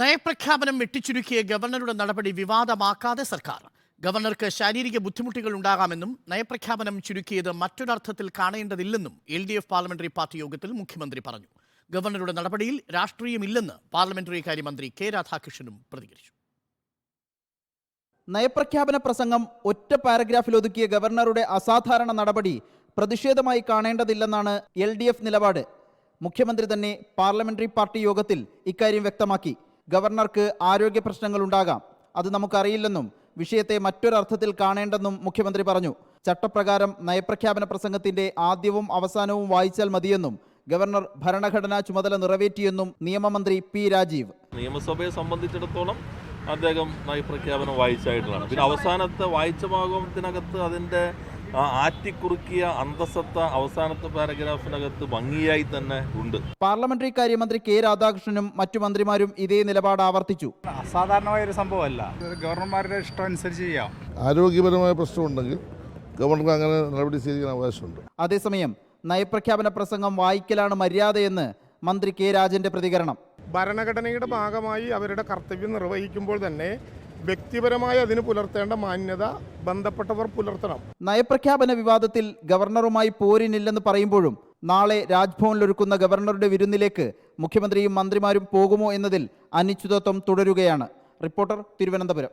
നയപ്രഖ്യാപനം വെട്ടിച്ചുരുക്കിയ ഗവർണറുടെ നടപടി വിവാദമാക്കാതെ സർക്കാർ. ഗവർണർക്ക് ശാരീരിക ബുദ്ധിമുട്ടുകൾ ഉണ്ടാകാമെന്നും നയപ്രഖ്യാപനം ചുരുക്കിയത് മറ്റൊരർത്ഥത്തിൽ കാണേണ്ടതില്ലെന്നും L D F parliamentary party യോഗത്തിൽ മുഖ്യമന്ത്രി പറഞ്ഞു. ഗവർണറുടെ നടപടിയിൽ രാഷ്ട്രീയമില്ലെന്ന് പാർലമെന്ററി കാര്യമന്ത്രി കെ രാധാകൃഷ്ണനും പ്രതികരിച്ചു. നയപ്രഖ്യാപന പ്രസംഗം ഒറ്റ പാരഗ്രാഫിൽ ഒതുക്കിയ ഗവർണറുടെ അസാധാരണ നടപടി പ്രതിഷേധമായി കാണേണ്ടതില്ലെന്നാണ് എൽ നിലപാട്. മുഖ്യമന്ത്രി തന്നെ പാർലമെന്ററി പാർട്ടി യോഗത്തിൽ ഇക്കാര്യം വ്യക്തമാക്കി. ഗവർണർക്ക് ആരോഗ്യ പ്രശ്നങ്ങളുണ്ടാകാം അത് നമുക്കറിയില്ലെന്നും വിഷയത്തെ മറ്റൊരർത്ഥത്തിൽ കാണേണ്ടെന്നും മുഖ്യമന്ത്രി പറഞ്ഞു. ചട്ടപ്രകാരം നയപ്രഖ്യാപന പ്രസംഗത്തിന്റെ ആദ്യവും അവസാനവും വായിച്ചാൽ മതിയെന്നും ഗവർണർ ഭരണഘടനാ ചുമതല നിറവേറ്റിയെന്നും നിയമമന്ത്രി പി രാജീവ്. നിയമസഭയെ സംബന്ധിച്ചിടത്തോളം അദ്ദേഹം നയപ്രഖ്യാപനം വായിച്ചായിട്ടുള്ളതാണ്. പിന്നെ അവസാനത്തെ വായിച്ച ഭാഗത്തിനകത്ത് അതിന്റെ ആ ആറ്റിക്കുറുക്കിയ അന്തസത്ത അവസാനത്തെ പാരഗ്രാഫിനകത്ത് ഭംഗിയായി തന്നെ ഉണ്ട്. പാർലമെന്ററി കാര്യമന്ത്രി കെ രാധാകൃഷ്ണനും മറ്റു മന്ത്രിമാരും ഇതേ നിലപാട് ആവർത്തിച്ചു. അസാധാരണമായ ഒരു സംഭവമല്ല. ഗവർണർമാരുടെ ഇഷ്ടം അനുസരിച്ച് ചെയ്യാം. ആരോഗ്യപരമായ പ്രശ്നമുണ്ടെങ്കിൽ ഗവർണർക്ക് അങ്ങനെ നടപടി സ്വീകരിക്കാൻ അവകാശമുണ്ട്. അതേസമയം നയപ്രഖ്യാപന പ്രസംഗം വായിക്കലാണ് മര്യാദയെന്ന് മന്ത്രി കെ രാജന്റെ പ്രതികരണം. ഭരണഘടനയുടെ ഭാഗമായി അവരുടെ കർത്തവ്യം നിർവഹിക്കുമ്പോൾ തന്നെ വ്യക്തിപരമായി അതിന് പുലർത്തേണ്ട മാന്യത ബന്ധപ്പെട്ടവർ പുലർത്തണം. നയപ്രഖ്യാപന വിവാദത്തിൽ ഗവർണറുമായി പോരിനില്ലെന്ന് പറയുമ്പോഴും നാളെ രാജ്ഭവനിലൊരുക്കുന്ന ഗവർണറുടെ വിരുന്നിലേക്ക് മുഖ്യമന്ത്രിയും മന്ത്രിമാരും പോകുമോ എന്നതിൽ അനിശ്ചിതത്വം തുടരുകയാണ്. റിപ്പോർട്ടർ തിരുവനന്തപുരം.